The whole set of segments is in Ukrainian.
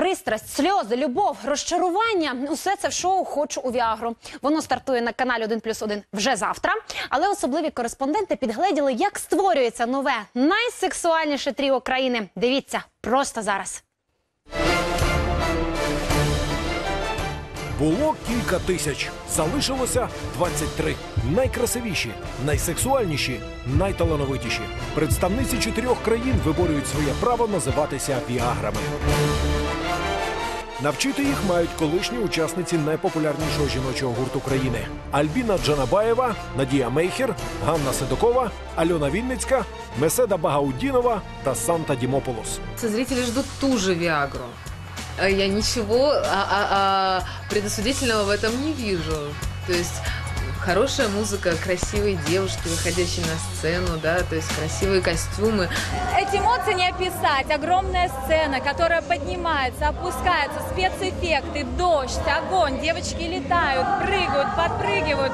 Пристрасть, сльози, любов, розчарування усе це в шоу Хочу у Віагру. Воно стартує на каналі 1 плюс 1 вже завтра. Але особливі кореспонденти підгледіли, як створюється нове найсексуальніше тріо країни. Дивіться просто зараз. Було кілька тисяч, залишилося 23. Найкрасивіші, найсексуальніші, найталановитіші. Представниці чотирьох країн виборюють своє право називатися віаграми. Навчити їх мають колишні учасниці найпопулярнішого жіночого гурту країни: Альбіна Джанабаєва, Надія Мейхер, Ганна Седокова, Альона Вінницька, Меседа Багаудінова та Санта Дімополос. Зрители ждут ту же Виагру. А Я ничего а- а- а предосудительного в этом не вижу. То есть хорошая музыка, красивые девушки, выходящие на сцену, да, то есть красивые костюмы. Эти эмоции не описать. Огромная сцена, которая поднимается, опускается, спецэффекты, дождь, огонь, девочки летают, прыгают, подпрыгивают.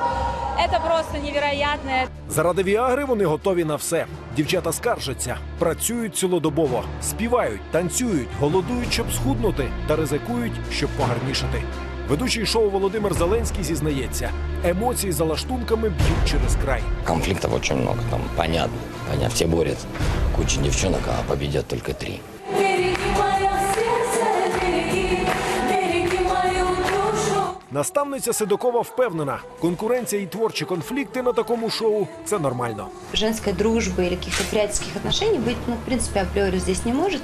Это просто невероятно. Заради Віагри вони готові на все. Дівчата скаржаться, працюють цілодобово, співають, танцюють, голодують, щоб схуднути, та ризикують, щоб погарнішати. Ведучий шоу Володимир Зеленський зізнається, емоції за лаштунками б'ють через край. Конфліктів дуже багато, там понятно, понятно, всі борються, Куча дівчинок, а побідять тільки три. Наставниця Седокова впевнена, конкуренція і творчі конфлікти на такому шоу це нормально. женской дружбы или каких-то приятельских отношений быть, ну, в принципе, априори здесь не может.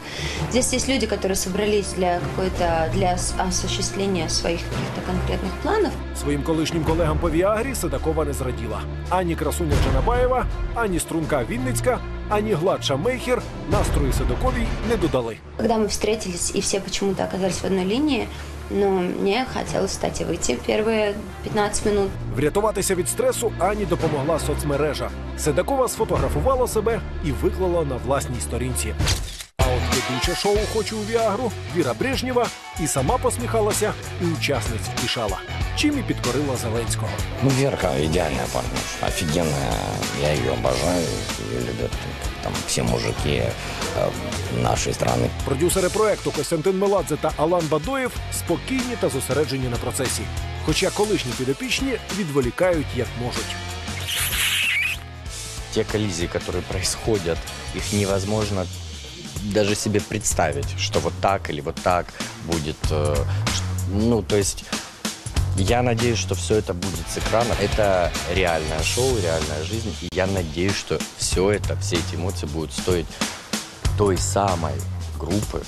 Здесь есть люди, которые собрались для какой-то, для ос- осуществления своих каких-то конкретных планов. Своїм колишнім колегам по Віагрі Седокова не зраділа. Ані красуня Джанабаєва, ані струнка Вінницька, ані гладша Мейхер настрою Седоковій не додали. Когда мы встретились и все почему-то оказались в одной линии, но мне хотелось, кстати, выйти первые 15 минут. Врятуватися від стресу Ані допомогла соцмережа. Седакова сфотографувала себе і виклала на власній сторінці. А от ведуча шоу Хочу у Віагру Віра Брежнєва і сама посміхалася, і учасниць втішала. Чим і підкорила Зеленського. Ну, Верка идеальная партнерша, офигенная. Я ее обожаю, ее любят там все мужики э, нашей страны. Продюсери проекту Костянтин Меладзе та Алан Бадоєв спокійні та зосереджені на процесі. Хоча колишні підопічні відволікають як можуть. те коллизии, которые происходят, их невозможно даже себе представить, что вот так или вот так будет. э, ш- Ну, то есть я надеюсь, что все это будет с экрана. Это реальное шоу, реальная жизнь. И я надеюсь, что все это, все эти эмоции будут стоить той самой группы,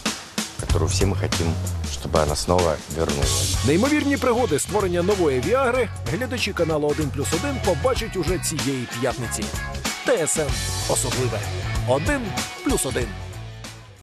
которую все мы хотим, чтобы она снова вернулась. Неймовірні пригоди створення нової Віагри глядачі каналу 1 плюс 1 побачать уже цієї п'ятниці. ТСН особливе 1 плюс 1.